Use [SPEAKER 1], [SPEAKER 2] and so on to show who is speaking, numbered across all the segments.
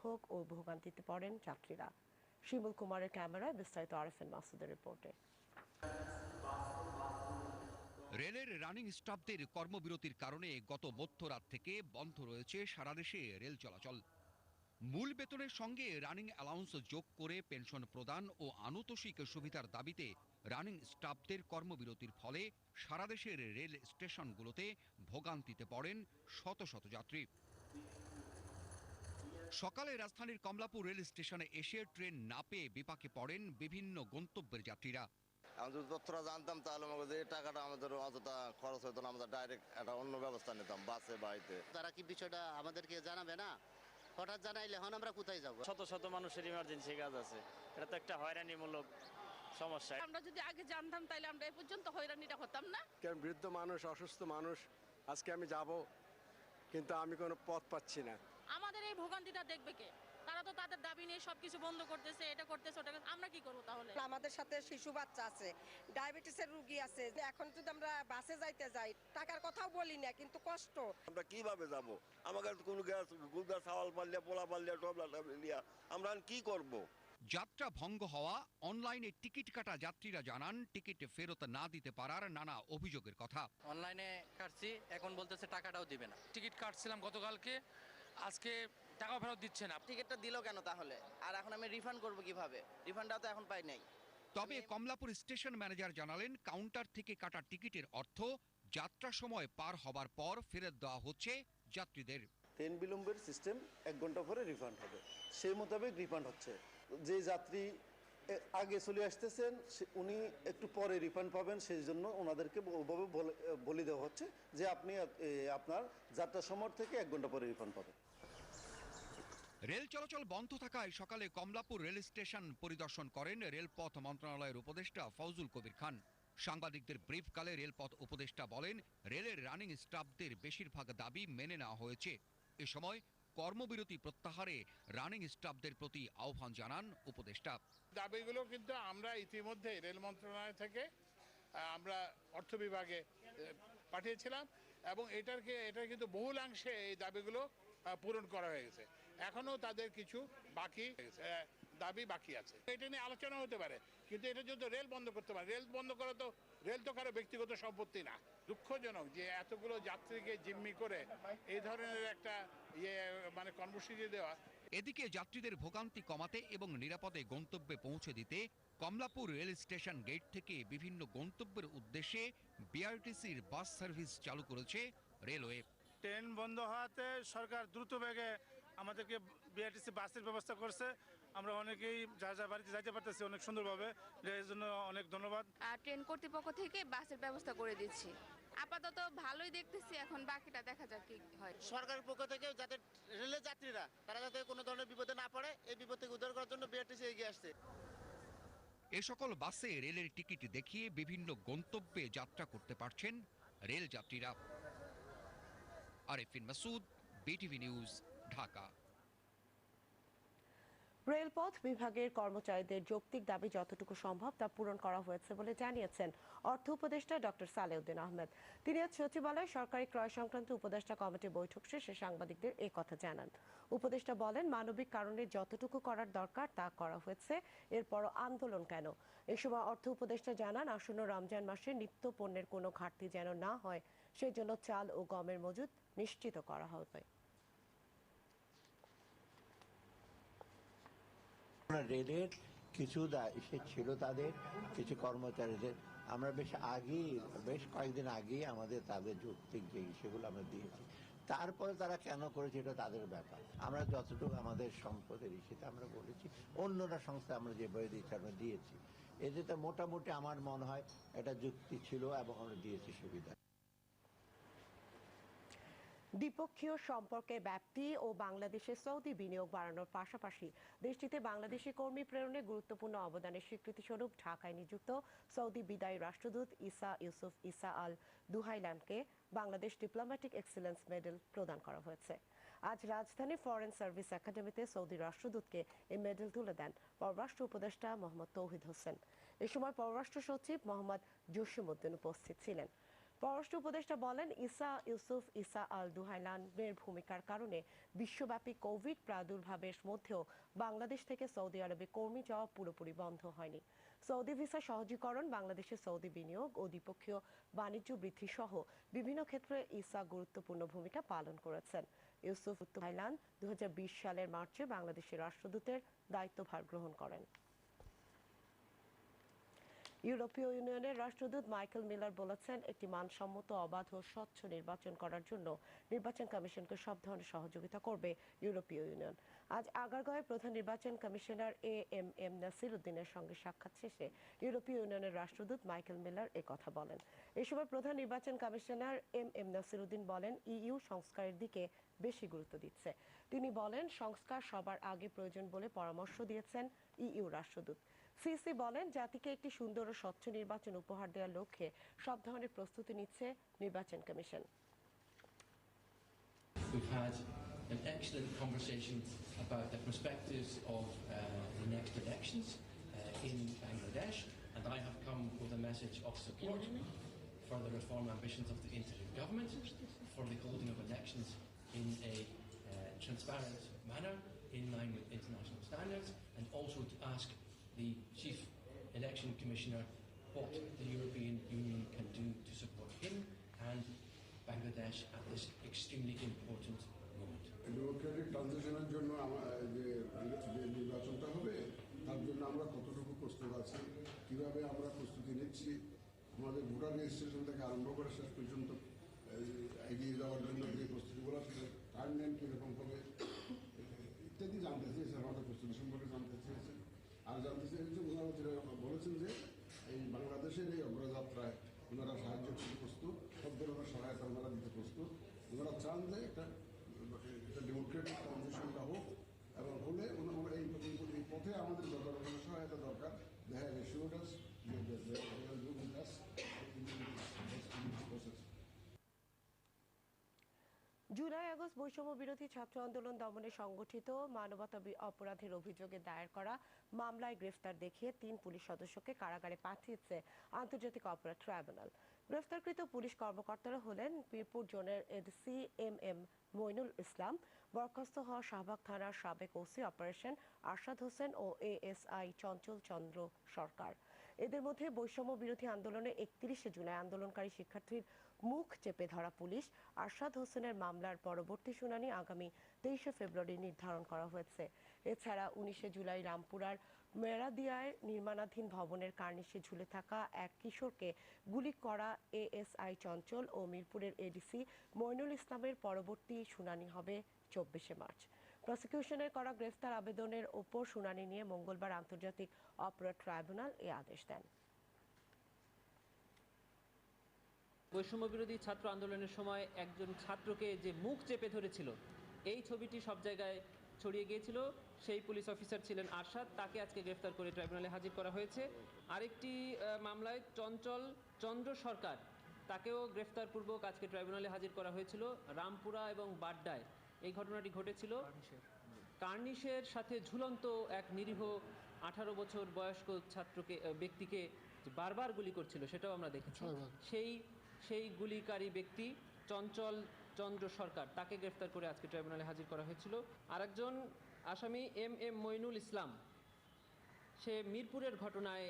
[SPEAKER 1] দুর্ভোগ ও ভোগান্তিতে পড়েন যাত্রীরা শিমুল কুমারের ক্যামেরায় বিস্তারিত আরএফএন মাসুদের রিপোর্টে
[SPEAKER 2] রেলের রানিং স্টাফদের কর্মবিরতির কারণে গত মধ্যরাত থেকে বন্ধ রয়েছে সারা দেশে রেল চলাচল মূল বেতনের সঙ্গে রানিং অ্যালাউন্স যোগ করে পেনশন প্রদান ও আনুতোষিক সুবিধার দাবিতে রানিং স্টাফদের কর্মবিরতির ফলে সারা দেশের রেল স্টেশনগুলোতে ভোগান্তিতে পড়েন শত শত যাত্রী সকালে রাজধানীর কমলাপুর রেল স্টেশনে এসে ট্রেন না পেয়ে বিপাকে পড়েন বিভিন্ন গন্তব্যের যাত্রীরা
[SPEAKER 3] আমি যদি তথ্যটা জানতাম তাহলে আমাকে যে টাকাটা আমাদের অতটা খরচ হতো না আমরা ডাইরেক্ট একটা অন্য ব্যবস্থা নিতাম বাসে বাড়িতে
[SPEAKER 4] তারা কি বিষয়টা আমাদেরকে জানাবে না হঠাৎ জানাইলে হন আমরা কোথায় যাব
[SPEAKER 5] শত শত মানুষের ইমার্জেন্সি কাজ আছে এটা তো একটা হয়রানিমূলক সমস্যা
[SPEAKER 6] আমরা যদি আগে জানতাম তাহলে আমরা এ পর্যন্ত হয়রানিটা হতাম না
[SPEAKER 7] কেন বৃদ্ধ মানুষ অসুস্থ মানুষ আজকে আমি যাব কিন্তু আমি কোনো পথ পাচ্ছি না
[SPEAKER 6] আমাদের এই ভোগান্তিটা দেখবে কে তারা তো তাদের দাবি নিয়ে সবকিছু বন্ধ করতেছে এটা করতেছে ওটা আমরা কি করবো তাহলে
[SPEAKER 8] আমাদের সাথে শিশু বাচ্চা আছে ডায়াবেটিসের রুগী আছে এখন যদি আমরা বাসে যাইতে যাই টাকার কথাও বলি না কিন্তু কষ্ট
[SPEAKER 9] আমরা কিভাবে যাব আমাদের কোন গ্যাস গুদা সাওয়াল পাল্লিয়া পোলা পাল্লিয়া টবলা টাবলিয়া আমরা কি করব।
[SPEAKER 2] যাত্রা ভঙ্গ হওয়া অনলাইনে টিকিট কাটা যাত্রীরা জানান টিকিট ফেরত না দিতে পারার নানা অভিযোগের কথা
[SPEAKER 10] অনলাইনে কাটছি এখন বলতেছে টাকাটাও দিবে না
[SPEAKER 11] টিকিট কাটছিলাম গতকালকে আজকে টাকা ফেরত দিচ্ছে না টিকিটটা দিল কেন তাহলে আর এখন আমি রিফান্ড করব কিভাবে রিফান্ডটাও তো এখন পাই নাই
[SPEAKER 2] তবে কমলাপুর স্টেশন ম্যানেজার জানালেন কাউন্টার থেকে কাটা টিকিটের অর্থ যাত্রা সময় পার হবার পর ফেরত দেওয়া হচ্ছে যাত্রীদের
[SPEAKER 12] ট্রেন বিলম্বের সিস্টেম এক ঘন্টা পরে রিফান্ড হবে সেই মোতাবেক রিফান্ড হচ্ছে যে যাত্রী আগে চলে আসতেছেন উনি একটু পরে রিফান্ড পাবেন সেই জন্য ওনাদেরকে ওভাবে বলে দেওয়া হচ্ছে যে আপনি আপনার যাত্রা সময় থেকে এক ঘন্টা পরে রিফান্ড পাবেন
[SPEAKER 2] রেল চলাচল বন্ধ থাকায় সকালে কমলাপুর রেল স্টেশন পরিদর্শন করেন রেলপথ মন্ত্রণালয়ের উপদেষ্টা ফজুল কবির খান সাংবাদিকদের ব্রিফকালে রেলপথ উপদেষ্টা বলেন রেলের রানিং স্টাফদের বেশিরভাগ দাবি মেনে নেওয়া হয়েছে এ সময় কর্মবিরতি প্রত্যাহারে রানিং স্টাফদের প্রতি আহ্বান জানান উপদেষ্টা
[SPEAKER 13] দাবিগুলো কিন্তু আমরা ইতিমধ্যে রেল মন্ত্রণালয় থেকে আমরা অর্থ বিভাগে পাঠিয়েছিলাম এবং এটারকে এটার কিন্তু বহুলাংশে এই দাবিগুলো পূরণ করা হয়ে গেছে এখনও তাদের কিছু বাকি দাবি বাকি আছে এটা নিয়ে আলোচনা হতে পারে কিন্তু এটা যদি রেল বন্ধ করতে পারে রেল বন্ধ করা তো রেল তো কারো ব্যক্তিগত সম্পত্তি না দুঃখজনক যে এতগুলো যাত্রীকে জিম্মি করে এই ধরনের একটা ইয়ে মানে কর্মসূচি দেওয়া
[SPEAKER 2] এদিকে যাত্রীদের ভোগান্তি কমাতে এবং নিরাপদে গন্তব্যে পৌঁছে দিতে কমলাপুর রেল স্টেশন গেট থেকে বিভিন্ন গন্তব্যের উদ্দেশ্যে বিআরটিসির বাস সার্ভিস চালু করেছে রেলওয়ে
[SPEAKER 14] ট্রেন বন্ধ হওয়াতে সরকার দ্রুত বেগে আমাদেরকে বিআরটিসি বাসের ব্যবস্থা করছে আমরা অনেকেই যা যা বাড়িতে যাইতে পারতেছি অনেক সুন্দরভাবে এর জন্য অনেক ধন্যবাদ
[SPEAKER 15] আর ট্রেন কর্তৃপক্ষ থেকে বাসের ব্যবস্থা করে দিচ্ছি আপাতত ভালোই দেখতেছি এখন বাকিটা দেখা যাক কি হয়
[SPEAKER 4] সরকারের পক্ষ থেকে যাতে রেলের যাত্রীরা তারা যাতে কোনো ধরনের বিপদে না পড়ে এই বিপদ থেকে উদ্ধার করার জন্য বিআরটিসি এগিয়ে আসছে
[SPEAKER 2] এ সকল বাসে রেলের টিকিট দেখিয়ে বিভিন্ন গন্তব্যে যাত্রা করতে পারছেন রেল যাত্রীরা আরেফিন মাসুদ বিটিভি নিউজ ঢাকা
[SPEAKER 1] রেলপথ বিভাগের কর্মচারীদের যৌক্তিক দাবি যতটুকু সম্ভব তা পূরণ করা হয়েছে বলে জানিয়েছেন অর্থ উপদেষ্টা ডক্টর সালেউদ্দিন আহমেদ তিনি আজ সচিবালয়ে সরকারি ক্রয় সংক্রান্ত উপদেষ্টা কমিটির বৈঠক শেষে সাংবাদিকদের এ কথা জানান উপদেষ্টা বলেন মানবিক কারণে যতটুকু করার দরকার তা করা হয়েছে এরপর আন্দোলন কেন এ সময় অর্থ উপদেষ্টা জানান আসন্ন রমজান মাসে নিত্য পণ্যের কোনো ঘাটতি যেন না হয় সেই জন্য চাল ও গমের মজুদ নিশ্চিত করা হবে
[SPEAKER 16] রেলের কিছু সে ছিল তাদের কিছু কর্মচারীদের আমরা বেশ আগে বেশ কয়েকদিন আগে আমাদের তাদের যৌক্তিক যে সেগুলো আমরা দিয়েছি তারপরে তারা কেন করেছে এটা তাদের ব্যাপার আমরা যতটুকু আমাদের সম্পদের ইস্যুতে আমরা বলেছি অন্যরা সংস্থা আমরা যে বই দিয়েছি আমরা দিয়েছি এতে মোটামুটি আমার মনে হয় এটা যুক্তি ছিল এবং আমরা দিয়েছি সুবিধা
[SPEAKER 1] দ্বিপক্ষীয় সম্পর্কের ব্যাপ্তি ও বাংলাদেশে সৌদি বিনিয়োগ বাড়ানোর পাশাপাশি দেশটিতে বাংলাদেশি কর্মী প্রেরণে গুরুত্বপূর্ণ অবদানের স্বীকৃতিস্বরূপ ঢাকায় নিযুক্ত সৌদি বিদায়ী রাষ্ট্রদূত ইসা ইউসুফ ইসা আল দুহাইলামকে বাংলাদেশ ডিপ্লোম্যাটিক এক্সিলেন্স মেডেল প্রদান করা হয়েছে আজ রাজধানী ফরেন সার্ভিস একাডেমিতে সৌদি রাষ্ট্রদূতকে এই মেডেল তুলে দেন পররাষ্ট্র উপদেষ্টা মোহাম্মদ তৌহিদ হোসেন এ সময় পররাষ্ট্র সচিব মোহাম্মদ জসিমউদ্দিন উপস্থিত ছিলেন পররাষ্ট্র উপদেষ্টা বলেন ইসা ইউসুফ ইসা আল দুহাইলানের ভূমিকার কারণে বিশ্বব্যাপী কোভিড প্রাদুর্ভাবের মধ্যেও বাংলাদেশ থেকে সৌদি আরবে কর্মী যাওয়া পুরোপুরি বন্ধ হয়নি সৌদি ভিসা সহজীকরণ বাংলাদেশে সৌদি বিনিয়োগ ও দ্বিপক্ষীয় বাণিজ্য বৃদ্ধি সহ বিভিন্ন ক্ষেত্রে ইসা গুরুত্বপূর্ণ ভূমিকা পালন করেছেন ইউসুফ থাইল্যান্ড দু সালের মার্চে বাংলাদেশের রাষ্ট্রদূতের দায়িত্বভার গ্রহণ করেন ইউরোপীয় ইউনিয়নের রাষ্ট্রদূত মাইকেল মিলার বলেছেন একটি মানসম্মত অবাধ ও স্বচ্ছ নির্বাচন করার জন্য নির্বাচন কমিশনকে সব ধরনের সহযোগিতা করবে ইউরোপীয় ইউনিয়ন আজ আগারগাঁওয়ে প্রধান নির্বাচন commissioner A M M Nasir উদ্দিনের সঙ্গে সাক্ষাৎ শেষে ইউরোপীয় ইউনিয়নের রাষ্ট্রদূত মাইকেল মিলার এ কথা বলেন এ সময় প্রধান নির্বাচন commissioner M M Nasir Uddin বলেন ইইউ সংস্কারের দিকে বেশি গুরুত্ব দিচ্ছে তিনি বলেন সংস্কার সবার আগে প্রয়োজন বলে পরামর্শ দিয়েছেন ইইউ রাষ্ট্রদূত সিসি বলেন জাতিকে একটি সুন্দর ও স্বচ্ছ নির্বাচন উপহার দেওয়ার লক্ষ্যে সব ধরনের প্রস্তুতি নিচ্ছে নির্বাচন commission
[SPEAKER 17] an excellent conversation about the perspectives of uh, the next elections uh, in Bangladesh, and I have come with a message of support for the reform ambitions of the interim government, for the holding of elections in a uh, transparent manner in line with international standards, and also to ask the chief election commissioner what the European Union can do to support him and Bangladesh at this extremely important moment.
[SPEAKER 18] Democratic ট্রানজিশনের জন্য যে নির্বাচনটা হবে তার জন্য আমরা কতটুকু প্রস্তুত আছি কিভাবে আমরা প্রস্তুতি নিচ্ছি আমাদের ভোটার রেজিস্ট্রেশন থেকে আরম্ভ করে শেষ পর্যন্ত এগিয়ে যাওয়ার জন্য যে প্রস্তুতিগুলো সেটা টাইম নেন কীরকম হবে ইত্যাদি জানতে চেয়েছে আমাদের প্রস্তুতি সম্পর্কে জানতে চেয়েছে আর জানতে যেটা বলেছেন যে এই বাংলাদেশের এই অগ্রযাত্রায় ওনারা সাহায্য করতে প্রস্তুত সব ধরনের সহায়তা ওনারা দিতে প্রস্তুত ওনারা চান যে এটা একটা ডেমোক্রেটিক ট্রানজিশনটা হোক এবং হলে ওনারা এই পথে আমাদের যত রকমের সহায়তা দরকার দেখা গেছে শিওর
[SPEAKER 1] জুলাই আগস্ট বৈষম্য বিরোধী ছাত্র আন্দোলন দমনে সংগঠিত মানবতা অপরাধের অভিযোগে দায়ের করা মামলায় গ্রেফতার দেখিয়ে তিন পুলিশ সদস্যকে কারাগারে পাঠিয়েছে আন্তর্জাতিক অপরাধ ট্রাইব্যুনাল গ্রেফতারকৃত পুলিশ কর্মকর্তারা হলেন পিরপুর জোনের ADC M M Moinul Islam বরখাস্ত হওয়া শাহবাগ থানার সাবেক ওসি অপারেশন আরশাদ হোসেন ও A S I Chanchal Chandra Sarkar এদের মধ্যে বৈষম্য বিরোধী আন্দোলনে একত্রিশে জুলাই আন্দোলনকারী শিক্ষার্থীর মুখ চেপে ধরা পুলিশ আরশাদ হোসেনের মামলার পরবর্তী শুনানি আগামী তেইশে ফেব্রুয়ারি নির্ধারণ করা হয়েছে এছাড়া উনিশে জুলাই রামপুরার মেরাদিয়ায় নির্মাণাধীন ভবনের কার্নিশে ঝুলে থাকা এক কিশোরকে গুলি করা এএসআই চঞ্চল ও মিরপুরের এডিসি মইনুল ইসলামের পরবর্তী শুনানি হবে চব্বিশে মার্চ প্রসিকিউশনের করা গ্রেফতার আবেদনের ওপর শুনানি নিয়ে মঙ্গলবার আন্তর্জাতিক অপরাধ ট্রাইব্যুনাল এ আদেশ দেন
[SPEAKER 19] বৈষম্য বিরোধী ছাত্র আন্দোলনের সময় একজন ছাত্রকে যে মুখ চেপে ধরেছিল এই ছবিটি সব জায়গায় ছড়িয়ে গিয়েছিল সেই পুলিশ অফিসার ছিলেন আরশাদ তাকে আজকে গ্রেফতার করে ট্রাইব্যুনালে হাজির করা হয়েছে আরেকটি মামলায় চঞ্চল চন্দ্র সরকার তাকেও গ্রেফতারপূর্বক আজকে ট্রাইব্যুনালে হাজির করা হয়েছিল রামপুরা এবং বাড্ডায় এই ঘটনাটি ঘটেছিল কার্নিশের সাথে ঝুলন্ত এক নিরীহ আঠারো বছর বয়স্ক ছাত্রকে ব্যক্তিকে বারবার গুলি করছিল সেটাও আমরা দেখেছি সেই সেই গুলিকারী ব্যক্তি চঞ্চল চন্দ্র সরকার তাকে গ্রেফতার করে আজকে ট্রাইব্যুনালে হাজির করা হয়েছিল আরেকজন আসামি এম এম মইনুল ইসলাম সে মিরপুরের ঘটনায়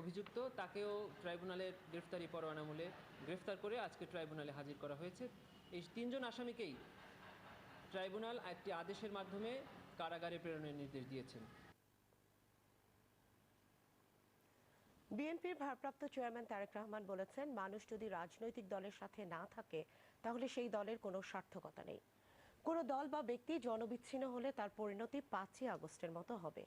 [SPEAKER 19] অভিযুক্ত তাকেও ট্রাইব্যুনালের গ্রেফতারি পরোয়ানামূলে গ্রেফতার করে আজকে ট্রাইব্যুনালে হাজির করা হয়েছে এই তিনজন আসামিকেই ট্রাইব্যুনাল একটি আদেশের মাধ্যমে কারাগারে প্রেরণের নির্দেশ দিয়েছেন
[SPEAKER 1] বিএনপির ভারপ্রাপ্ত চেয়ারম্যান তারেক রহমান বলেছেন মানুষ যদি রাজনৈতিক দলের সাথে না থাকে তাহলে সেই দলের কোনো সার্থকতা নেই কোনো দল বা ব্যক্তি জনবিচ্ছিন্ন হলে তার পরিণতি পাঁচই আগস্টের মতো হবে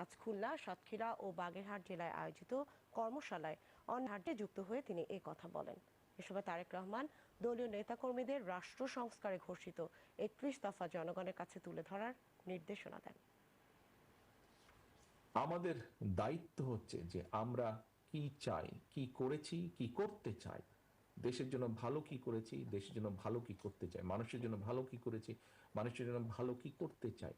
[SPEAKER 1] আজ খুলনা সাতক্ষীরা ও বাগেরহাট জেলায় আয়োজিত কর্মশালায় অনহাটে যুক্ত হয়ে তিনি এ কথা বলেন এ সময় তারেক রহমান দলীয় নেতাকর্মীদের রাষ্ট্র সংস্কারে ঘোষিত একত্রিশ দফা জনগণের কাছে তুলে ধরার নির্দেশনা দেন
[SPEAKER 20] আমাদের দায়িত্ব হচ্ছে যে আমরা কি চাই কি করেছি কি করতে চাই দেশের জন্য ভালো কি করেছি দেশের জন্য ভালো কি করতে চাই মানুষের জন্য ভালো কি করেছি মানুষের জন্য ভালো কি করতে চাই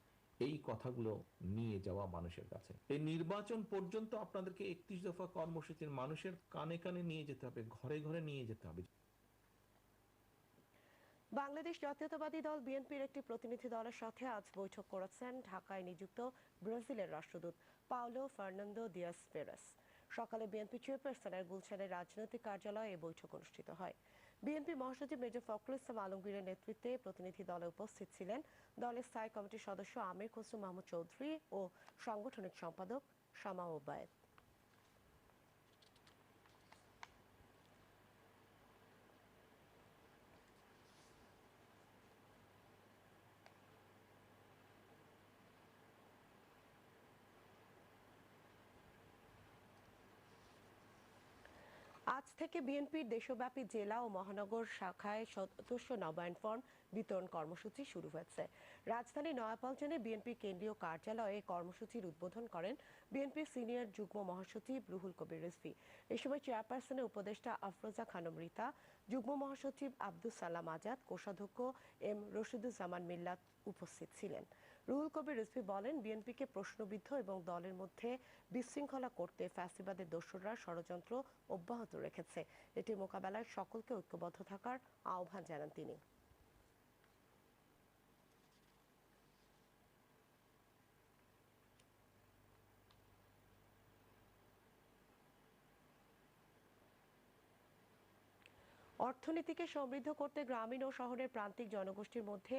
[SPEAKER 20] এই কথাগুলো নিয়ে যাওয়া মানুষের কাছে এই নির্বাচন পর্যন্ত আপনাদেরকে একত্রিশ দফা কর্মসূচির মানুষের কানে কানে নিয়ে যেতে হবে ঘরে ঘরে নিয়ে যেতে হবে
[SPEAKER 1] বাংলাদেশ জাতীয়তাবাদী দল বিএনপির একটি প্রতিনিধি দলের সাথে আজ বৈঠক করেছেন ঢাকায় নিযুক্ত ব্রাজিলের রাষ্ট্রদূত পাওলো ফার্নান্দো দিয়াস পেরাস সকালে বিএনপি চেয়ারপারসনের গুলশানের রাজনৈতিক কার্যালয়ে এই বৈঠক অনুষ্ঠিত হয় বিএনপি মহাসচিব মেজর ফখরুল ইসলাম আলমগীরের নেতৃত্বে প্রতিনিধি দলে উপস্থিত ছিলেন দলের স্থায়ী কমিটির সদস্য আমির খসরু মাহমুদ চৌধুরী ও সাংগঠনিক সম্পাদক শামা ওবায়দ আজ থেকে বিএনপির দেশব্যাপী জেলা ও মহানগর শাখায় সদস্য নবায়ন ফর্ম বিতরণ কর্মসূচি শুরু হয়েছে রাজধানী নয়াপল্টনে বিএনপি কেন্দ্রীয় কার্যালয়ে কর্মসূচির উদ্বোধন করেন বিএনপির সিনিয়র যুগ্ম মহাসচিব রুহুল কবির রিজভি এ সময় চেয়ারপারসনের উপদেষ্টা আফরোজা খানম রিতা যুগ্ম মহাসচিব আব্দুল সালাম আজাদ কোষাধ্যক্ষ এম রশিদুজ্জামান মিল্লাত উপস্থিত ছিলেন রুহুল কবির রিজভী বলেন বিএনপিকে প্রশ্নবিদ্ধ এবং দলের মধ্যে বিশৃঙ্খলা করতে ফ্যাসিবাদের দস্যুরা ষড়যন্ত্র অব্যাহত রেখেছে এটি মোকাবেলায় সকলকে ঐক্যবদ্ধ থাকার আহ্বান জানান তিনি অর্থনীতিকে সমৃদ্ধ করতে গ্রামীণ ও শহরের প্রান্তিক জনগোষ্ঠীর মধ্যে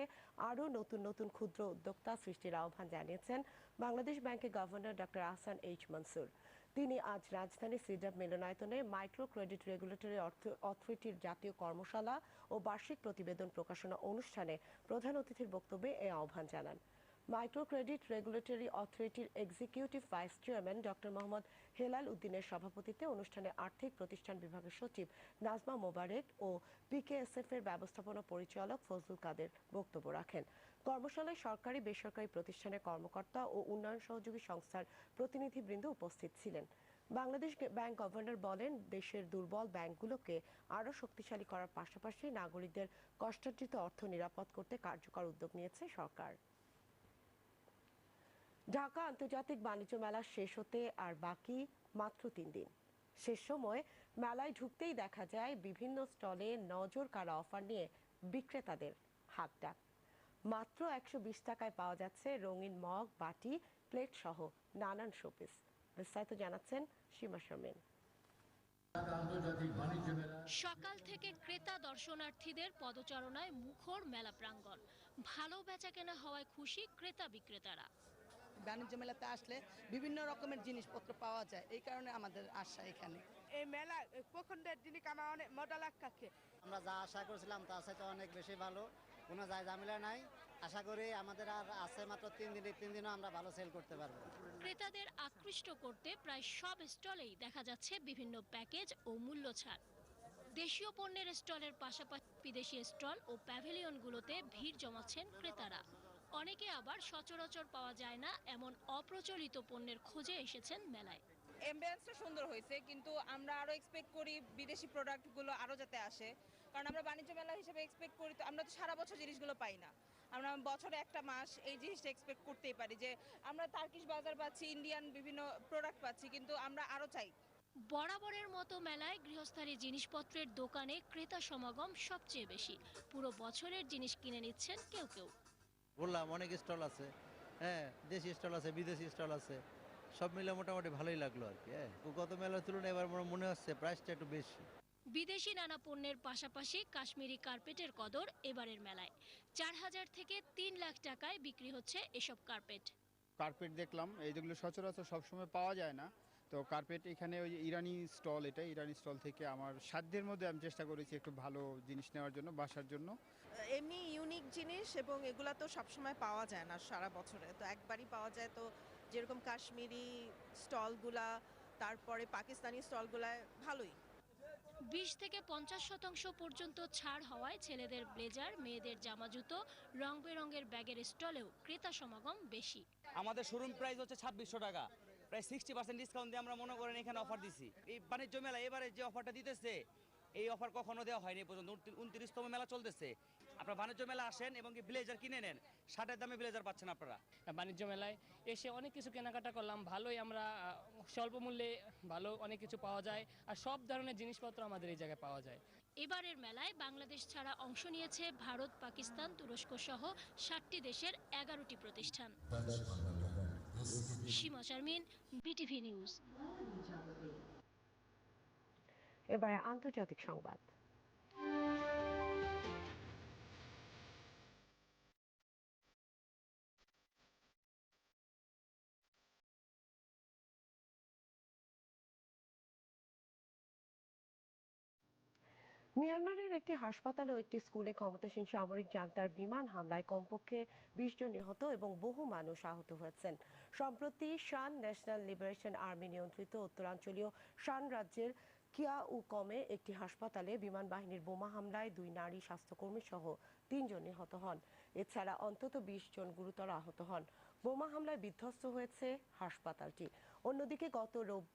[SPEAKER 1] আরও নতুন নতুন ক্ষুদ্র উদ্যোক্তা সৃষ্টির আহ্বান জানিয়েছেন বাংলাদেশ ব্যাংকের governor doctor Ahsan H Mansur তিনি আজ রাজধানী সিডাপ মিলনায়তনে মাইক্রো ক্রেডিট রেগুলেটরি অথরিটির জাতীয় কর্মশালা ও বার্ষিক প্রতিবেদন প্রকাশনা অনুষ্ঠানে প্রধান অতিথির বক্তব্যে এ আহ্বান জানান মাইক্রোক্রেডিট রেগুলেটরি অথরিটির executive vice chairman doctor Mohammad Helal উদ্দিনের সভাপতিত্বে অনুষ্ঠানে আর্থিক প্রতিষ্ঠান বিভাগের সচিব নাজমা মোবারেক ও পিকেএসএফ এর ব্যবস্থাপনা পরিচালক ফজলুল কাদের বক্তব্য রাখেন কর্মশালায় সরকারি বেসরকারি প্রতিষ্ঠানের কর্মকর্তা ও উন্নয়ন সহযোগী সংস্থার প্রতিনিধিবৃন্দ উপস্থিত ছিলেন বাংলাদেশ ব্যাংক গভর্নর বলেন দেশের দুর্বল ব্যাংকগুলোকে আরও শক্তিশালী করার পাশাপাশি নাগরিকদের কষ্টার্জিত অর্থ নিরাপদ করতে কার্যকর উদ্যোগ নিয়েছে সরকার ঢাকা আন্তর্জাতিক বাণিজ্য মেলা শেষ হতে আর বাকি মাত্র তিন দিন শেষ সময় মেলায় ঢুকতেই দেখা যায় বিভিন্ন স্টলে নজর কারা অফার নিয়ে বিক্রেতাদের হাতটা মাত্র একশো টাকায় পাওয়া যাচ্ছে রঙিন মগ বাটি প্লেট সহ নানান শোপিস বিস্তারিত জানাচ্ছেন সীমা সমেন
[SPEAKER 15] সকাল থেকে ক্রেতা দর্শনার্থীদের পদচারণায় মুখর মেলা প্রাঙ্গণ ভালো বেচা কেনা হওয়ায় খুশি ক্রেতা বিক্রেতারা
[SPEAKER 21] বাণিজ্য মেলাতে আসলে বিভিন্ন রকমের জিনিসপত্র পাওয়া যায় এই কারণে আমাদের আশা এখানে
[SPEAKER 22] এই মেলা প্রখণ্ডের জিনিস আমার অনেক মজা লাগছে
[SPEAKER 23] আমরা যা আশা করেছিলাম তার সাথে অনেক বেশি ভালো কোনো যায় ঝামেলা নাই আশা করি আমাদের আর আছে মাত্র তিন দিন তিন দিনও আমরা ভালো সেল করতে পারবো
[SPEAKER 15] ক্রেতাদের আকৃষ্ট করতে প্রায় সব স্টলেই দেখা যাচ্ছে বিভিন্ন প্যাকেজ ও মূল্য ছাড় দেশীয় পণ্যের স্টলের পাশাপাশি বিদেশি স্টল ও প্যাভিলিয়নগুলোতে ভিড় জমাচ্ছেন ক্রেতারা অনেকে আবার সচরাচর পাওয়া যায় না এমন অপ্রচলিত পণ্যের খোঁজে এসেছেন মেলায়
[SPEAKER 24] অ্যাম্বিয়েন্সটা সুন্দর হয়েছে কিন্তু আমরা আরও এক্সপেক্ট করি বিদেশি প্রোডাক্টগুলো আরও যাতে আসে কারণ আমরা বাণিজ্য মেলা হিসেবে এক্সপেক্ট করি তো আমরা তো সারা বছর জিনিসগুলো পাই না আমরা বছরে একটা মাস এই জিনিসটা এক্সপেক্ট করতেই পারি যে আমরা তার্কিশ বাজার পাচ্ছি ইন্ডিয়ান বিভিন্ন প্রোডাক্ট পাচ্ছি কিন্তু আমরা আরও চাই
[SPEAKER 15] বরাবরের মতো মেলায় গৃহস্থালী জিনিসপত্রের দোকানে ক্রেতা সমাগম সবচেয়ে বেশি পুরো বছরের জিনিস কিনে নিচ্ছেন কেউ কেউ
[SPEAKER 25] বললাম অনেক স্টল আছে হ্যাঁ দেশি স্টল আছে বিদেশি স্টল আছে সব মিলে মোটামুটি ভালোই লাগলো আর কি হ্যাঁ গত মেলার তুলনায় এবার মনে হচ্ছে প্রাইসটা একটু বেশি
[SPEAKER 15] বিদেশি নানা পণ্যের পাশাপাশি কাশ্মীরি কার্পেটের কদর এবারের মেলায় চার হাজার থেকে তিন লাখ টাকায় বিক্রি হচ্ছে এসব কার্পেট
[SPEAKER 26] কার্পেট দেখলাম এই যেগুলো সচরাচর সবসময় পাওয়া যায় না তো কার্পেট এখানে ওই ইরানি স্টল এটা ইরানি স্টল থেকে আমার সাধ্যের মধ্যে আমি চেষ্টা করেছি একটু ভালো জিনিস নেওয়ার জন্য বাসার জন্য
[SPEAKER 27] এমনি ইউনিক জিনিস এবং এগুলা তো সবসময় পাওয়া যায় না সারা বছরে তো একবারই পাওয়া যায় তো যেরকম কাশ্মীরি স্টলগুলা তারপরে পাকিস্তানি স্টলগুলায় ভালোই
[SPEAKER 15] বিশ থেকে পঞ্চাশ শতাংশ পর্যন্ত ছাড় হওয়ায় ছেলেদের ব্লেজার মেয়েদের জামা জুতো রং বেরঙের ব্যাগের স্টলেও ক্রেতা সমাগম বেশি
[SPEAKER 28] আমাদের শোরুম প্রাইস হচ্ছে ছাব্বিশশো টাকা প্রায় সিক্সটি পার্সেন্ট ডিসকাউন্ট দিয়ে আমরা মনে করেন এখানে অফার দিছি এই বাণিজ্য মেলা এবারে যে অফারটা দিতেছে এই অফার কখনো দেওয়া হয়নি পর্যন্ত উনত্রিশতম মেলা চলতেছে আপনারা বাণিজ্য মেলা আসেন এবং কি ব্লেজার কিনে নেন ষাটের দামে ব্লেজার পাচ্ছেন আপনারা
[SPEAKER 29] বাণিজ্য মেলায় এসে অনেক কিছু কেনাকাটা করলাম ভালোই আমরা স্বল্প মূল্যে ভালো অনেক কিছু পাওয়া যায় আর সব ধরনের জিনিসপত্র আমাদের এই জায়গায় পাওয়া যায়
[SPEAKER 15] এবারের মেলায় বাংলাদেশ ছাড়া অংশ নিয়েছে ভারত পাকিস্তান তুরস্ক সহ ষাটটি দেশের এগারোটি প্রতিষ্ঠান সীমা শারমিন বিটিভি নিউজ
[SPEAKER 1] এবারে আন্তর্জাতিক সংবাদ মিয়ানমারের একটি হাসপাতালে একটি স্কুলে ক্ষমতাসীন সামরিক জান্তার বিমান হামলায় কমপক্ষে বিশ জন নিহত এবং বহু মানুষ আহত হয়েছেন সম্প্রতি শান ন্যাশনাল লিবারেশন আর্মি নিয়ন্ত্রিত উত্তরাঞ্চলীয় শান রাজ্যের কিয়া কমে একটি হাসপাতালে বিমান বাহিনীর বোমা হামলায় দুই নারী স্বাস্থ্যকর্মী সহ তিনজন নিহত হন এছাড়া অন্তত বিশ জন গুরুতর আহত হন বোমা হামলায় বিধ্বস্ত হয়েছে হাসপাতালটি অন্যদিকে গত রোববার